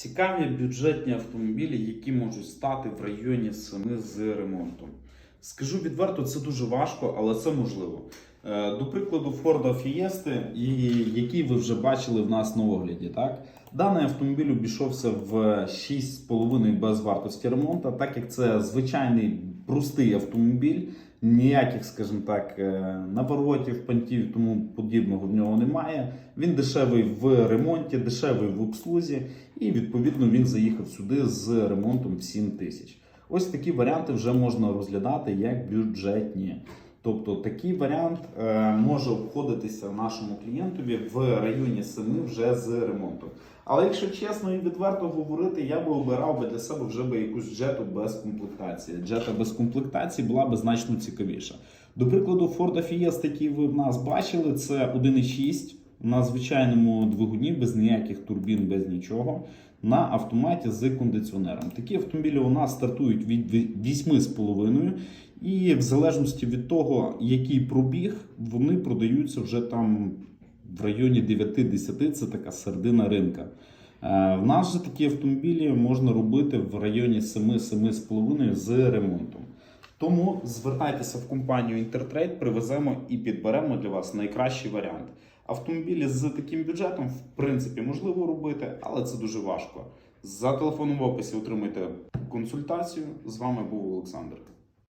Цікаві бюджетні автомобілі, які можуть стати в районі 7 з ремонтом. Скажу відверто, це дуже важко, але це можливо. Е, До прикладу, Fiesta, і який ви вже бачили в нас на огляді. Так? Даний автомобіль обійшовся в 6,5 без вартості ремонту, так як це звичайний простий автомобіль, ніяких, скажімо так, е, наворотів, пантів тому подібного в нього немає. Він дешевий в ремонті, дешевий в обслузі, і відповідно він заїхав сюди з ремонтом в 7 тисяч. Ось такі варіанти вже можна розглядати як бюджетні. Тобто такий варіант е, може обходитися нашому клієнтові в районі 7 вже з ремонтом. Але якщо чесно і відверто говорити, я би обирав би для себе вже би якусь джету без комплектації. Джета без комплектації була б значно цікавіша. До прикладу, Ford Fiesta, який ви в нас бачили, це 1.6 на звичайному двигуні, без ніяких турбін, без нічого, на автоматі з кондиціонером. Такі автомобілі у нас стартують від 8,5 і в залежності від того, який пробіг, вони продаються вже там в районі 9-10, це така середина ринка. Е, В нас же такі автомобілі можна робити в районі 7-7,5 з ремонтом. Тому звертайтеся в компанію Intertrade, привеземо і підберемо для вас найкращий варіант. Автомобілі з таким бюджетом, в принципі, можливо робити, але це дуже важко. За телефоном в описі отримайте консультацію. З вами був Олександр.